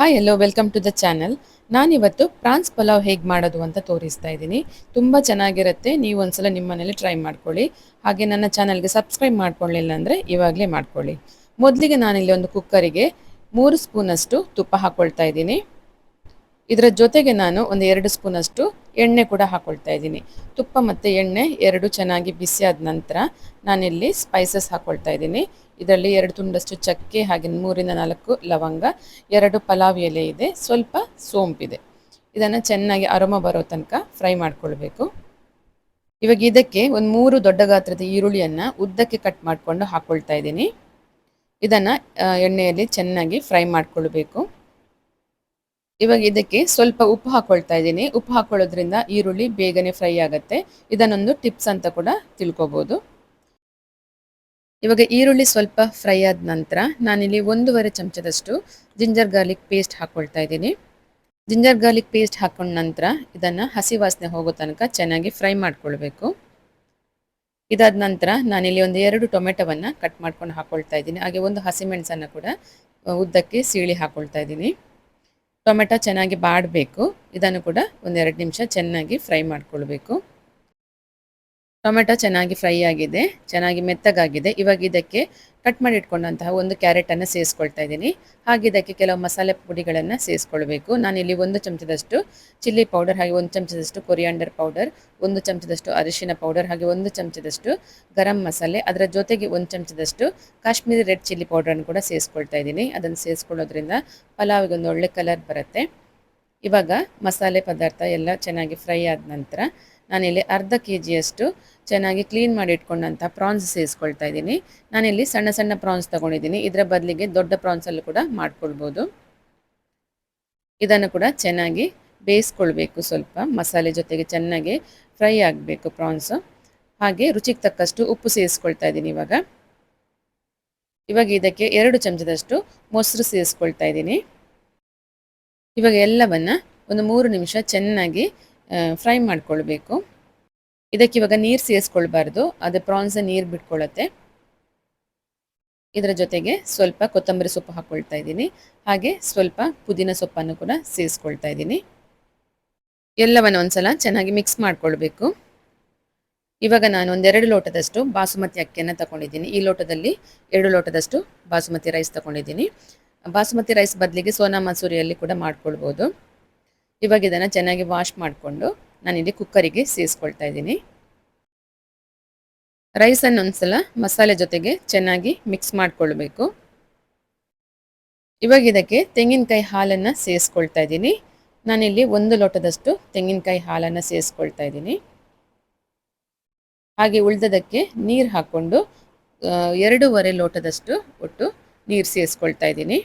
Hi hello welcome to the channel ನಾನಿವತ್ತು prawns pulao ಹೇಗೆ ಮಾಡೋದು ಅಂತ ತೋರಿಸ್ತಾ ಇದ್ದೀನಿ. ತುಂಬ ಚೆನ್ನಾಗಿರುತ್ತೆ. ನೀವು ಒಂದ್ಸಲ ನಿಮ್ಮ ಮನೇಲಿ ಟ್ರೈ ಮಾಡ್ಕೊಳ್ಳಿ. ಹಾಗೆ ನನ್ನ ಚಾನಲ್ಗೆ ಸಬ್ಸ್ಕ್ರೈಬ್ ಮಾಡ್ಕೊಳ್ಳಿಲ್ಲ ಅಂದರೆ ಇವಾಗಲೇ ಮಾಡ್ಕೊಳ್ಳಿ. ಮೊದಲಿಗೆ ನಾನಿಲ್ಲಿ ಒಂದು ಕುಕ್ಕರಿಗೆ ಮೂರು ಸ್ಪೂನಷ್ಟು ತುಪ್ಪ ಹಾಕ್ಕೊಳ್ತಾ ಇದ್ದೀನಿ. ಇದರ ಜೊತೆಗೆ ನಾನು ಒಂದು ಎರಡು ಸ್ಪೂನಷ್ಟು ಎಣ್ಣೆ ಕೂಡ ಹಾಕೊಳ್ತಾ ಇದ್ದೀನಿ. ತುಪ್ಪ ಮತ್ತು ಎಣ್ಣೆ ಎರಡು ಚೆನ್ನಾಗಿ ಬಿಸಿ ಆದ ನಂತರ ನಾನಿಲ್ಲಿ ಸ್ಪೈಸಸ್ ಹಾಕ್ಕೊಳ್ತಾ ಇದ್ದೀನಿ. ಇದರಲ್ಲಿ ಎರಡು ತುಂಡಷ್ಟು ಚಕ್ಕೆ ಹಾಗೆ ಮೂರಿಂದ ನಾಲ್ಕು ಲವಂಗ, ಎರಡು ಪಲಾವ್ ಎಲೆ ಇದೆ, ಸ್ವಲ್ಪ ಸೋಂಪಿದೆ ಇದನ್ನು ಚೆನ್ನಾಗಿ ಅರೋಮ ಬರೋ ತನಕ ಫ್ರೈ ಮಾಡ್ಕೊಳ್ಬೇಕು. ಇವಾಗ ಇದಕ್ಕೆ ಒಂದು ಮೂರು ದೊಡ್ಡ ಗಾತ್ರದ ಈರುಳ್ಳಿಯನ್ನು ಉದ್ದಕ್ಕೆ ಕಟ್ ಮಾಡಿಕೊಂಡು ಹಾಕ್ಕೊಳ್ತಾ ಇದ್ದೀನಿ. ಇದನ್ನು ಎಣ್ಣೆಯಲ್ಲಿ ಚೆನ್ನಾಗಿ ಫ್ರೈ ಮಾಡ್ಕೊಳ್ಬೇಕು. ಇವಾಗ ಇದಕ್ಕೆ ಸ್ವಲ್ಪ ಉಪ್ಪು ಹಾಕೊಳ್ತಾ ಇದ್ದೀನಿ. ಉಪ್ಪು ಹಾಕೊಳ್ಳೋದ್ರಿಂದ ಈರುಳ್ಳಿ ಬೇಗನೆ ಫ್ರೈ ಆಗುತ್ತೆ. ಇದನ್ನೊಂದು ಟಿಪ್ಸ್ ಅಂತ ಕೂಡ ತಿಳ್ಕೊಬೋದು. ಇವಾಗ ಈರುಳ್ಳಿ ಸ್ವಲ್ಪ ಫ್ರೈ ಆದ ನಂತರ ನಾನಿಲ್ಲಿ ಒಂದೂವರೆ ಚಮಚದಷ್ಟು ಜಿಂಜರ್ ಗಾರ್ಲಿಕ್ ಪೇಸ್ಟ್ ಹಾಕ್ಕೊಳ್ತಾ ಇದ್ದೀನಿ. ಜಿಂಜರ್ ಗಾರ್ಲಿಕ್ ಪೇಸ್ಟ್ ಹಾಕೊಂಡ ನಂತರ ಇದನ್ನು ಹಸಿ ವಾಸನೆ ಹೋಗೋ ತನಕ ಚೆನ್ನಾಗಿ ಫ್ರೈ ಮಾಡ್ಕೊಳ್ಬೇಕು. ಇದಾದ ನಂತರ ನಾನಿಲ್ಲಿ ಒಂದು ಎರಡು ಟೊಮೆಟೊವನ್ನು ಕಟ್ ಮಾಡ್ಕೊಂಡು ಹಾಕ್ಕೊಳ್ತಾ ಇದ್ದೀನಿ. ಹಾಗೆ ಒಂದು ಹಸಿಮೆಣಸನ್ನು ಕೂಡ ಉದ್ದಕ್ಕೆ ಸೀಳಿ ಹಾಕ್ಕೊಳ್ತಾ ಇದ್ದೀನಿ. ಟೊಮೆಟೊ ಚೆನ್ನಾಗಿ ಬಾಡಬೇಕು. ಇದನ್ನು ಕೂಡ ಒಂದೆರಡು ನಿಮಿಷ ಚೆನ್ನಾಗಿ ಫ್ರೈ ಮಾಡ್ಕೊಳ್ಬೇಕು. ಟೊಮೆಟೊ ಚೆನ್ನಾಗಿ ಫ್ರೈ ಆಗಿದೆ. ಚೆನ್ನಾಗಿ ಮೆತ್ತಗಾಗಿದೆ. ಇವಾಗ ಇದಕ್ಕೆ ಕಟ್ ಮಾಡಿ ಇಟ್ಕೊಂಡಂತಹ ಒಂದು ಕ್ಯಾರೆಟನ್ನು ಸೇರಿಸ್ಕೊಳ್ತಾ ಇದ್ದೀನಿ. ಹಾಗೆ ಇದಕ್ಕೆ ಕೆಲವು ಮಸಾಲೆ ಪುಡಿಗಳನ್ನು ಸೇರಿಸ್ಕೊಳ್ಬೇಕು ನಾನಿಲ್ಲಿ ಒಂದು ಚಮಚದಷ್ಟು ಚಿಲ್ಲಿ ಪೌಡರ್ ಹಾಗೆ ಒಂದು ಚಮಚದಷ್ಟು ಕೊರಿಯಾಂಡರ್ ಪೌಡರ್ ಒಂದು ಚಮಚದಷ್ಟು ಅರಿಶಿನ ಪೌಡರ್ ಹಾಗೆ ಒಂದು ಚಮಚದಷ್ಟು ಗರಂ ಮಸಾಲೆ, ಅದರ ಜೊತೆಗೆ ಒಂದು ಚಮಚದಷ್ಟು ಕಾಶ್ಮೀರಿ ರೆಡ್ ಚಿಲ್ಲಿ ಪೌಡರನ್ನು ಕೂಡ ಸೇರಿಸ್ಕೊಳ್ತಾ ಇದ್ದೀನಿ. ಅದನ್ನು ಸೇರಿಸ್ಕೊಳ್ಳೋದ್ರಿಂದ ಪಲಾವಿಗೆ ಒಂದು ಒಳ್ಳೆ ಕಲರ್ ಬರುತ್ತೆ. ಇವಾಗ ಮಸಾಲೆ ಪದಾರ್ಥ ಎಲ್ಲ ಚೆನ್ನಾಗಿ ಫ್ರೈ ಆದ ನಂತರ ನಾನಿಲ್ಲಿ ಅರ್ಧ ಕೆ ಜಿಯಷ್ಟು ಚೆನ್ನಾಗಿ ಕ್ಲೀನ್ ಮಾಡಿ ಇಟ್ಕೊಂಡಂಥ ಪ್ರಾನ್ಸ್ ಸೇರಿಸ್ಕೊಳ್ತಾ ಇದ್ದೀನಿ. ನಾನಿಲ್ಲಿ ಸಣ್ಣ ಸಣ್ಣ ಪ್ರಾನ್ಸ್ ತೊಗೊಂಡಿದ್ದೀನಿ. ಇದರ ಬದಲಿಗೆ ದೊಡ್ಡ ಪ್ರಾನ್ಸಲ್ಲೂ ಕೂಡ ಮಾಡ್ಕೊಳ್ಬೋದು. ಇದನ್ನು ಕೂಡ ಚೆನ್ನಾಗಿ ಬೇಯಿಸ್ಕೊಳ್ಬೇಕು ಸ್ವಲ್ಪ. ಮಸಾಲೆ ಜೊತೆಗೆ ಚೆನ್ನಾಗಿ ಫ್ರೈ ಆಗಬೇಕು ಪ್ರಾನ್ಸು ಹಾಗೆ ರುಚಿಗೆ ತಕ್ಕಷ್ಟು ಉಪ್ಪು ಸೇರಿಸ್ಕೊಳ್ತಾ ಇದ್ದೀನಿ ಇವಾಗ. ಇವಾಗ ಇದಕ್ಕೆ ಎರಡು ಚಮಚದಷ್ಟು ಮೊಸರು ಸೇರಿಸ್ಕೊಳ್ತಾ ಇದ್ದೀನಿ. ಇವಾಗ ಎಲ್ಲವನ್ನು ಒಂದು ಮೂರು ನಿಮಿಷ ಚೆನ್ನಾಗಿ ಫ್ರೈ ಮಾಡ್ಕೊಳ್ಬೇಕು. ಇದಕ್ಕೆ ಇವಾಗ ನೀರು ಸೇರಿಸ್ಕೊಳ್ಬಾರ್ದು. ಅದು ಪ್ರಾನ್ಸ್ ನೀರು ಬಿಟ್ಕೊಳ್ಳುತ್ತೆ ಇದರ ಜೊತೆಗೆ ಸ್ವಲ್ಪ ಕೊತ್ತಂಬರಿ ಸೊಪ್ಪು ಹಾಕ್ಕೊಳ್ತಾ ಇದ್ದೀನಿ. ಹಾಗೆ ಸ್ವಲ್ಪ ಪುದೀನ ಸೊಪ್ಪನ್ನು ಕೂಡ ಸೇರಿಸ್ಕೊಳ್ತಾ ಇದ್ದೀನಿ. ಎಲ್ಲವನ್ನು ಒಂದ್ಸಲ ಚೆನ್ನಾಗಿ ಮಿಕ್ಸ್ ಮಾಡ್ಕೊಳ್ಬೇಕು. ಇವಾಗ ನಾನು ಒಂದೆರಡು ಲೋಟದಷ್ಟು ಬಾಸುಮತಿ ಅಕ್ಕಿಯನ್ನು ತಗೊಂಡಿದ್ದೀನಿ. ಈ ಲೋಟದಲ್ಲಿ ಎರಡು ಲೋಟದಷ್ಟು ಬಾಸುಮತಿ ರೈಸ್ ತಗೊಂಡಿದ್ದೀನಿ. ಬಾಸುಮತಿ ರೈಸ್ ಬದಲಿಗೆ ಸೋನಾ ಮಸೂರಿಯಲ್ಲಿ ಕೂಡ ಮಾಡ್ಕೊಳ್ಬೋದು. ಇವಾಗ ಇದನ್ನು ಚೆನ್ನಾಗಿ ವಾಶ್ ಮಾಡಿಕೊಂಡು ನಾನಿಲ್ಲಿ ಕುಕ್ಕರಿಗೆ ಸೇರಿಸ್ಕೊಳ್ತಾ ಇದ್ದೀನಿ. ರೈಸನ್ನು ಒಂದ್ಸಲ ಮಸಾಲೆ ಜೊತೆಗೆ ಚೆನ್ನಾಗಿ ಮಿಕ್ಸ್ ಮಾಡಿಕೊಳ್ಬೇಕು. ಇವಾಗ ಇದಕ್ಕೆ ತೆಂಗಿನಕಾಯಿ ಹಾಲನ್ನು ಸೇರಿಸ್ಕೊಳ್ತಾ ಇದ್ದೀನಿ. ನಾನಿಲ್ಲಿ ಒಂದು ಲೋಟದಷ್ಟು ತೆಂಗಿನಕಾಯಿ ಹಾಲನ್ನು ಸೇರಿಸ್ಕೊಳ್ತಾ ಇದ್ದೀನಿ. ಹಾಗೆ ಉಳ್ದದಕ್ಕೆ ನೀರು ಹಾಕ್ಕೊಂಡು ಎರಡೂವರೆ ಲೋಟದಷ್ಟು ಒಟ್ಟು ನೀರು ಸೇರಿಸ್ಕೊಳ್ತಾ ಇದ್ದೀನಿ.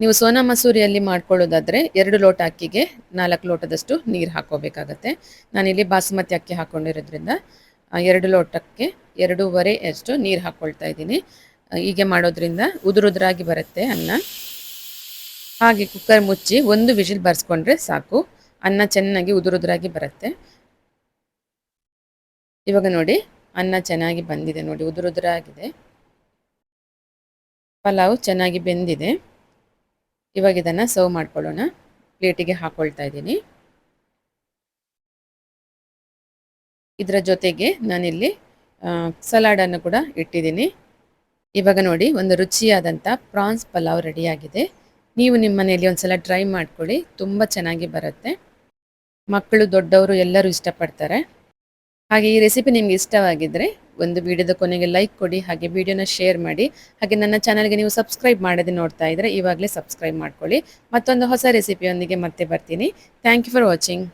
ನೀವು ಸೋನಾ ಮಸೂರಿಯಲ್ಲಿ ಮಾಡ್ಕೊಳ್ಳೋದಾದರೆ ಎರಡು ಲೋಟ ಅಕ್ಕಿಗೆ ನಾಲ್ಕು ಲೋಟದಷ್ಟು ನೀರು ಹಾಕೋಬೇಕಾಗತ್ತೆ. ನಾನಿಲ್ಲಿ ಬಾಸುಮತಿ ಅಕ್ಕಿ ಹಾಕ್ಕೊಂಡಿರೋದ್ರಿಂದ ಎರಡು ಲೋಟಕ್ಕೆ ಎರಡೂವರೆ ಅಷ್ಟು ನೀರು ಹಾಕ್ಕೊಳ್ತಾ ಇದ್ದೀನಿ. ಹೀಗೆ ಮಾಡೋದ್ರಿಂದ ಉದುರುದ್ರಾಗಿ ಬರುತ್ತೆ ಅನ್ನ. ಹಾಗೆ ಕುಕ್ಕರ್ ಮುಚ್ಚಿ ಒಂದು ವಿಜಿಲ್ ಬರ್ಸ್ಕೊಂಡ್ರೆ ಸಾಕು. ಅನ್ನ ಚೆನ್ನಾಗಿ ಉದುರುದ್ರಾಗಿ ಬರುತ್ತೆ. ಇವಾಗ ನೋಡಿ, ಅನ್ನ ಚೆನ್ನಾಗಿ ಬಂದಿದೆ ನೋಡಿ, ಉದುರುದ್ರಾಗಿದೆ. ಪಲಾವ್ ಚೆನ್ನಾಗಿ ಬೆಂದಿದೆ. ಇವಾಗ ಇದನ್ನು ಸರ್ವ್ ಮಾಡ್ಕೊಳ್ಳೋಣ. ಪ್ಲೇಟಿಗೆ ಹಾಕ್ಕೊಳ್ತಾ ಇದ್ದೀನಿ. ಇದರ ಜೊತೆಗೆ ನಾನಿಲ್ಲಿ ಸಲಾಡನ್ನು ಕೂಡ ಇಟ್ಟಿದ್ದೀನಿ. ಇವಾಗ ನೋಡಿ, ಒಂದು ರುಚಿಯಾದಂಥ ಪ್ರಾನ್ಸ್ ಪಲಾವ್ ರೆಡಿಯಾಗಿದೆ. ನೀವು ನಿಮ್ಮ ಮನೆಯಲ್ಲಿ ಒಂದು ಸಲ ಟ್ರೈ ಮಾಡ್ಕೊಳ್ಳಿ. ತುಂಬ ಚೆನ್ನಾಗಿ ಬರುತ್ತೆ. ಮಕ್ಕಳು, ದೊಡ್ಡವರು ಎಲ್ಲರೂ ಇಷ್ಟಪಡ್ತಾರೆ. ಹಾಗೆ ಈ ರೆಸಿಪಿ ನಿಮ್ಗೆ ಇಷ್ಟವಾಗಿದ್ರೆ ಒಂದು ವಿಡಿಯೋದ ಕೊನೆಗೆ ಲೈಕ್ ಕೊಡಿ, ಹಾಗೆ ವಿಡಿಯೋನ ಶೇರ್ ಮಾಡಿ, ಹಾಗೆ ನನ್ನ ಚಾನಲ್ಗೆ ನೀವು ಸಬ್ಸ್ಕ್ರೈಬ್ ಮಾಡದೆ ನೋಡ್ತಾ ಇದ್ದರೆ ಇವಾಗಲೇ ಸಬ್ಸ್ಕ್ರೈಬ್ ಮಾಡ್ಕೊಳ್ಳಿ. ಮತ್ತೊಂದು ಹೊಸ ರೆಸಿಪಿಯೊಂದಿಗೆ ಮತ್ತೆ ಬರ್ತೀನಿ. Thank you for watching